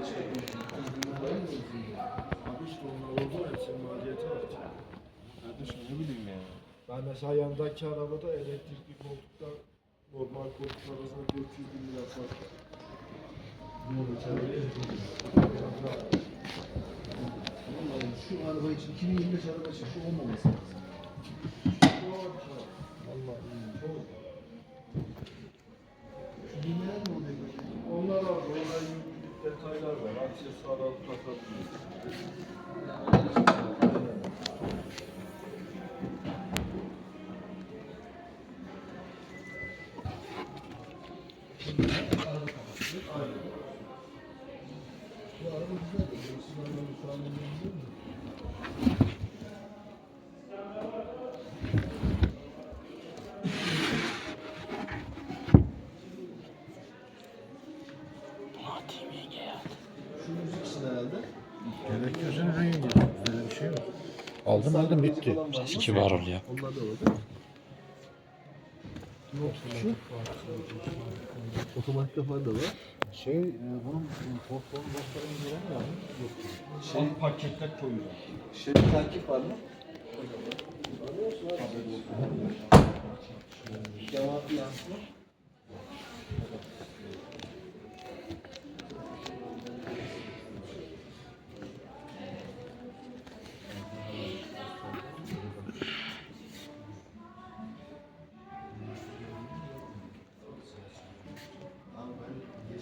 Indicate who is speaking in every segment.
Speaker 1: Abi işte onlar oldu hepsinin maliyeti artıyor.
Speaker 2: Kardeşim ne bileyim ya.
Speaker 1: Ben mesela yandaki arabada elektrikli koltuklar normal koltuklar arasında 400 bin lira fark var.
Speaker 3: Vallahi şu araba için 2025 araba için şu olmaması lazım. Şu
Speaker 1: detaylar var. Aksesuar alıp takabiliyorsun.
Speaker 3: Bu Şu herhalde.
Speaker 2: Gözün rengi. Böyle bir şey yok.
Speaker 4: Aldım aldım bitti.
Speaker 3: Falan var
Speaker 4: ol ya.
Speaker 3: Onlar da şu. Otomatik kapan da var.
Speaker 2: Şey, e, bunun postonu gösteren göremiyor mu? Yok.
Speaker 3: Şey,
Speaker 1: paketler koyuyor.
Speaker 3: şey takip var mı? Cevap yansıma.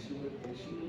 Speaker 3: she would, she